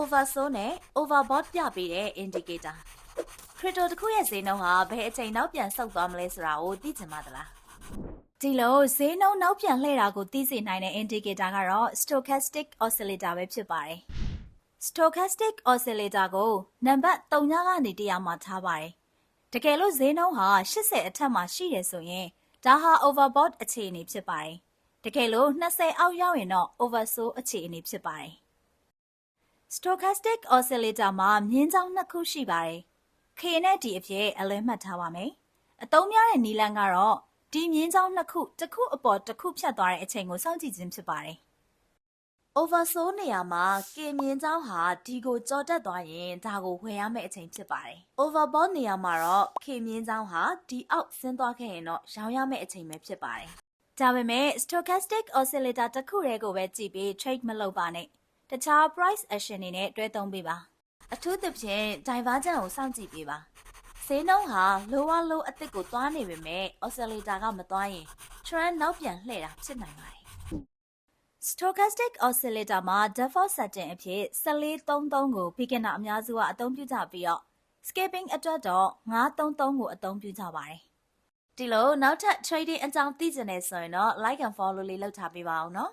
oversold နဲ့ overbought ပြပေးတဲ့ indicator crypto တစ်ခုရဲ့ဈေးနှုန်းဟာဘယ်အချိန်နောက်ပြန်ဆုတ်သွားမလဲဆိုတာကိုသိချင်ပါသလားဒီလိုဈေးနှုန်းနောက်ပြန်လှည့်တာကိုသိစေနိုင်တဲ့ indicator ကတော့ stochastic oscillator ပဲဖြစ်ပါတယ် stochastic oscillator ကိုနံပါတ်3ညကနေ100မှာထားပါတယ်တကယ်လို့ဈေးနှုန်းဟာ80အထက်မှာရှိတယ်ဆိုရင်ဒါဟာ overbought အခြေအနေဖြစ်ပါတယ်တကယ်လို့20အောက်ရောက်ရင်တော့ oversold အခြေအနေဖြစ်ပါတယ် stochastic oscillator မှာမြင်းချောင်းနှစ်ခုရှိပါတယ် K နဲ့ D အဖြစ်အလဲမှတ်ထားပါမယ်အသုံးများတဲ့နီလန်ကတော့ဒီမြင်းချောင်းနှစ်ခုတစ်ခုအပေါ်တစ်ခုဖြတ်သွားတဲ့အချိန်ကိုစောင့်ကြည့်ခြင်းဖြစ်ပါတယ် oversold နေရာမှာ K မြင်းချောင်းဟာ D ကိုကြော်တက်သွားရင်ဒါကိုဝယ်ရမယ့်အချိန်ဖြစ်ပါတယ် overbought နေရာမှာတော့ K မြင်းချောင်းဟာ D အောက်ဆင်းသွားခဲ့ရင်တော့ရောင်းရမယ့်အချိန်ပဲဖြစ်ပါတယ်ဒါပေမဲ့ stochastic oscillator တစ်ခုတည်းကိုပဲကြည့်ပြီး trade မလုပ်ပါနဲ့ တခြား price action တွေနဲ့တွဲသုံးပေးပါအထူးသဖြင့် divergent ကိုစောင့်ကြည့်ပေးပါဈေးနှုန်းဟာ lower low အသစ်ကိုသွားနေပေမဲ့ oscillator ကမသွားရင် trend နောက်ပြန်လှည့်တာဖြစ်နိုင်ပါတယ် stochastic oscillator မှာ default setting အဖြစ်1433ကို beginner အများစုကအသုံးပြုကြပြီးတော့ skipping အတွက်တော့933ကိုအသုံးပြုကြပါတယ်ဒီလိုနောက်ထပ် trading အကြောင်းသိချင်နေဆိုရင်တော့ like and follow လေးလုပ်ထားပေးပါအောင်နော်